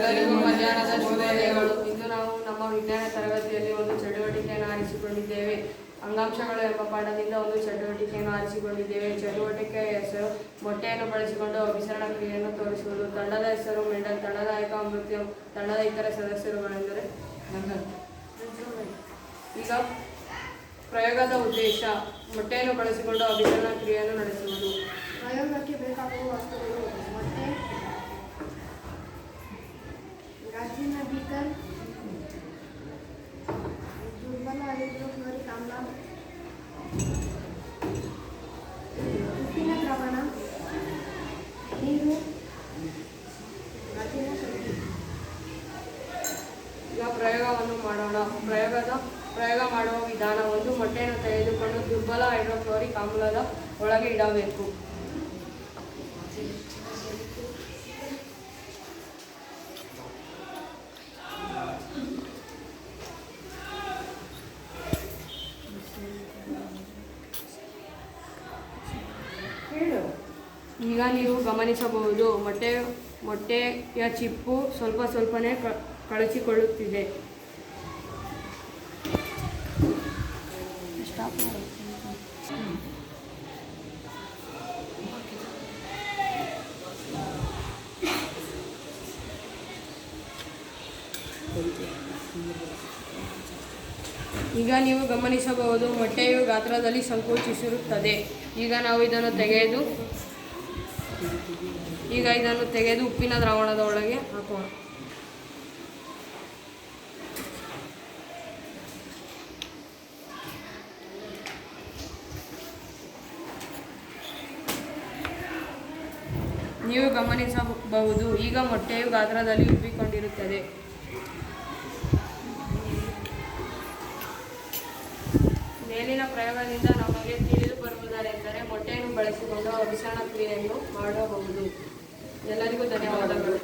ಎಲ್ಲರಿಗೂ ಮಧ್ಯಾಹ್ನದ ಶುಭೋದಯಗಳು. ಇಂದು ನಾವು ನಮ್ಮ ವಿಜ್ಞಾನ ತರಗತಿಯಲ್ಲಿ ಒಂದು ಚಟುವಟಿಕೆಯನ್ನು ಆರಿಸಿಕೊಂಡಿದ್ದೇವೆ. ಅಂಗಾಂಶಗಳು ಎಂಬ ಪಾಠದಿಂದ ಒಂದು ಚಟುವಟಿಕೆಯನ್ನು ಆರಿಸಿಕೊಂಡಿದ್ದೇವೆ. ಚಟುವಟಿಕೆಯ ಹೆಸರು ಮೊಟ್ಟೆಯನ್ನು ಬಳಸಿಕೊಂಡು ಅಭಿಸರಣ ಕ್ರಿಯೆಯನ್ನು ತೋರಿಸುವುದು. ತಂಡದ ಹೆಸರು ಮೆಂಡಲ್, ತಂಡದ ಮೃತ್ಯು ತಂಡದ ಇತರ ಸದಸ್ಯರುಗಳೆಂದರೆ ಈಗ ಪ್ರಯೋಗದ ಉದ್ದೇಶ, ಮೊಟ್ಟೆಯನ್ನು ಬಳಸಿಕೊಂಡು ಅಭಿಸರಣ ಕ್ರಿಯೆಯನ್ನು ನಡೆಸುವುದು. ಪ್ರಯೋಗಕ್ಕೆ ಬೇಕಾಗುವ ಬೀಕರ್ ದುರ್ಬಲ ಹೈಡ್ರೋಕ್ಲೋರಿಕ್ ಆಮ್ಲ ಉಪ್ಪಿನ ದ್ರಾವಣ ನೀರು ಪ್ರಾಚೀನ ಶಕ್ತಿ ಈಗ ಪ್ರಯೋಗವನ್ನು ಮಾಡೋಣ. ಪ್ರಯೋಗದ ಪ್ರಯೋಗ ಮಾಡುವ ವಿಧಾನ ಒಂದು ಮೊಟ್ಟೆಯನ್ನು ತೆಗೆದುಕೊಂಡು ದುರ್ಬಲ ಹೈಡ್ರೋಕ್ಲೋರಿಕ್ ಆಮ್ಲದ ಒಳಗೆ ಇಡಬೇಕು. ಈಗ ನೀವು ಗಮನಿಸಬಹುದು ಮೊಟ್ಟೆ ಮೊಟ್ಟೆಯ ಚಿಪ್ಪು ಸ್ವಲ್ಪ ಸ್ವಲ್ಪನೇ ಕಳಚಿಕೊಳ್ಳುತ್ತಿದೆ. ಈಗ ನೀವು ಗಮನಿಸಬಹುದು ಮೊಟ್ಟೆಯು ಗಾತ್ರದಲ್ಲಿ ಸಂಕೋಚಿಸಿರುತ್ತದೆ. ಈಗ ನಾವು ಇದನ್ನು ತೆಗೆದು ಈಗ ಇದನ್ನು ತೆಗೆದು ಉಪ್ಪಿನ ದ್ರಾವಣದ ಒಳಗೆ ಹಾಕೋಣ. ನೀವು ಗಮನಿಸಬಹುದು, ಈಗ ಮೊಟ್ಟೆಯು ಗಾತ್ರದಲ್ಲಿ ಉಬ್ಬಿಕೊಂಡಿರುತ್ತದೆ. ಮೇಲಿನ ಪ್ರಯೋಗದಿಂದ ನಮಗೆ ತಿಳಿದು ಬರುವುದರೆಂದರೆ, ಮೊಟ್ಟೆಯನ್ನು ಬಳಸಿಕೊಂಡು ಅಭಿಸರಣ ಕ್ರಿಯೆಯನ್ನು ಮಾಡಬಹುದು. ಎಲ್ಲರಿಗೂ ಧನ್ಯವಾದಗಳು.